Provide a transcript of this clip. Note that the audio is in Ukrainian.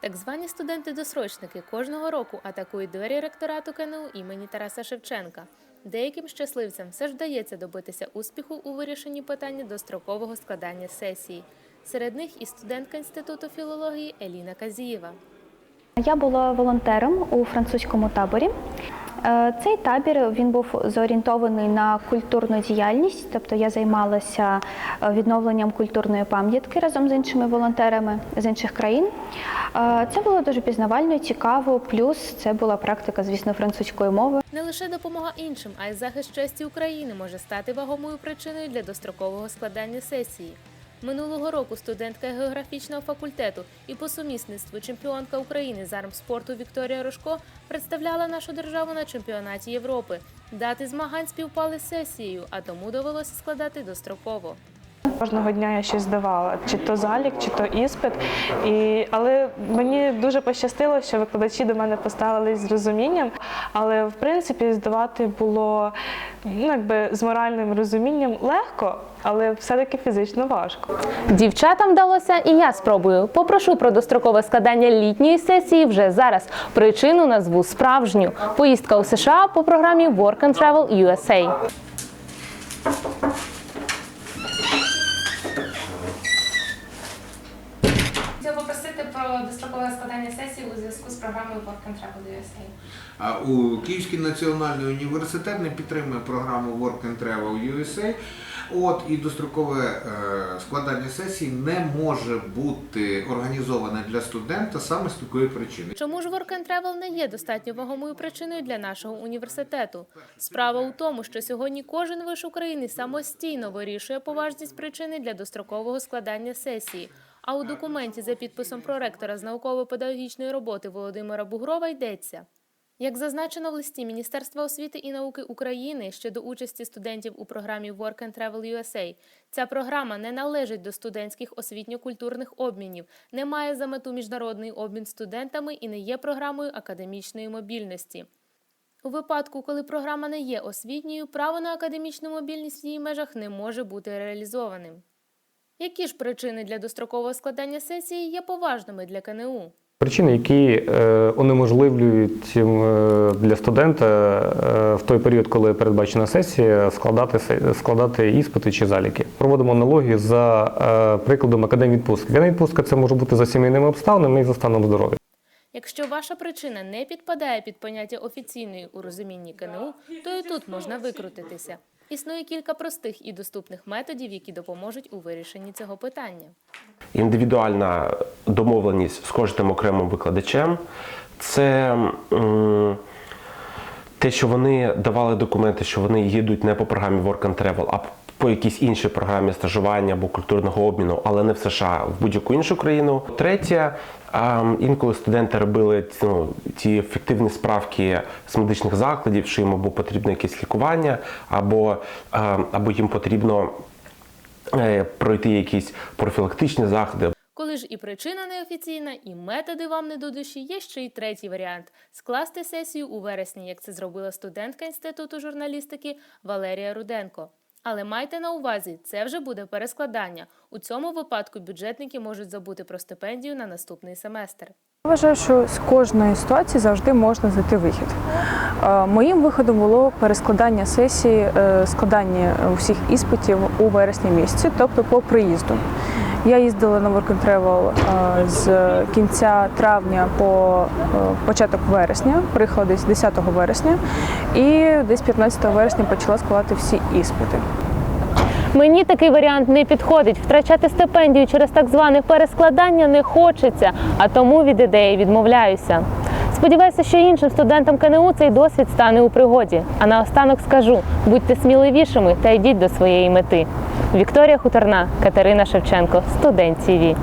Так звані студенти-досрочники кожного року атакують двері ректорату КНУ імені Тараса Шевченка. Деяким щасливцям все ж вдається добитися успіху у вирішенні питання дострокового складання сесії. Серед них і студентка інституту філології Еліна Казієва. Я була волонтером у французькому таборі. Е, Цей табір він був зорієнтований на культурну діяльність, тобто я займалася е, відновленням культурної пам'ятки разом з іншими волонтерами з інших країн. Е, Це було дуже пізнавально, цікаво. Плюс це була практика, звісно, французької мови. Не лише допомога іншим, а й захист честі України може стати вагомою причиною для дострокового складання сесії. Минулого року студентка географічного факультету і по сумісництву чемпіонка України з армспорту Вікторія Рожко представляла нашу державу на чемпіонаті Європи. Дати змагань співпали з сесією, а тому довелося складати достроково. Кожного дня я щось здавала, чи то залік, чи то іспит. І, але мені дуже пощастило, що викладачі до мене поставились з розумінням. Але в принципі здавати було ну, якби з моральним розумінням легко, але все-таки фізично важко. Дівчатам вдалося, і я спробую. Попрошу про дострокове складання літньої сесії вже зараз. Причину назву справжню. Поїздка у США по програмі Work and Travel USA. Дострокове складання сесії у зв'язку з програмою Work and Travel USA. А у Київський національний університет не підтримує програму Work and Travel USA. От і дострокове е, складання сесії не може бути організоване для студента саме з такої причини. Чому ж Work and Travel не є достатньо вагомою причиною для нашого університету? Справа у тому, що сьогодні кожен виш України самостійно вирішує поважність причини для дострокового складання сесії. А у документі за підписом проректора з науково-педагогічної роботи Володимира Бугрова йдеться. Як зазначено в листі Міністерства освіти і науки України щодо участі студентів у програмі Work and Travel USA, ця програма не належить до студентських освітньо-культурних обмінів, не має за мету міжнародний обмін студентами і не є програмою академічної мобільності. У випадку, коли програма не є освітньою, право на академічну мобільність в її межах не може бути реалізованим. Які ж причини для дострокового складання сесії є поважними для КНУ? Причини, які е, унеможливлюють е, для студента е, в той період, коли передбачена сесія, складати складати іспити чи заліки. Проводимо аналогію за е, прикладом академії відпустки. Вільна відпустка це може бути за сімейними обставинами і за станом здоров'я. Якщо ваша причина не підпадає під поняття офіційної у розумінні КНУ, то і тут можна викрутитися. Існує кілька простих і доступних методів, які допоможуть у вирішенні цього питання. індивідуальна домовленість з кожним окремим викладачем. Це те, що вони давали документи, що вони їдуть не по програмі Work and Travel, а по якійсь іншій програмі стажування або культурного обміну, але не в США, в будь-яку іншу країну. Третє, а, інколи студенти робили ну, ті фіктивні справки з медичних закладів, що їм або потрібно якесь лікування, або, а, або їм потрібно е, пройти якісь профілактичні заходи. Коли ж і причина неофіційна, і методи вам не до душі, є ще й третій варіант скласти сесію у вересні, як це зробила студентка інституту журналістики Валерія Руденко. Але майте на увазі, це вже буде перескладання. У цьому випадку бюджетники можуть забути про стипендію на наступний семестр. Я вважаю, що з кожної ситуації завжди можна знайти вихід. Е, Моїм виходом було перескладання сесії, е, складання усіх іспитів у вересні місяці, тобто по приїзду. Я їздила на Work and Travel е, з кінця травня по початок вересня, приїхала десь 10 вересня, і десь 15 вересня почала складати всі іспити. Мені такий варіант не підходить. Втрачати стипендію через так зване перескладання не хочеться, а тому від ідеї відмовляюся. Сподіваюся, що іншим студентам КНУ цей досвід стане у пригоді. А наостанок скажу: будьте сміливішими та йдіть до своєї мети. Вікторія Хуторна, Катерина Шевченко, студент ТІВІ.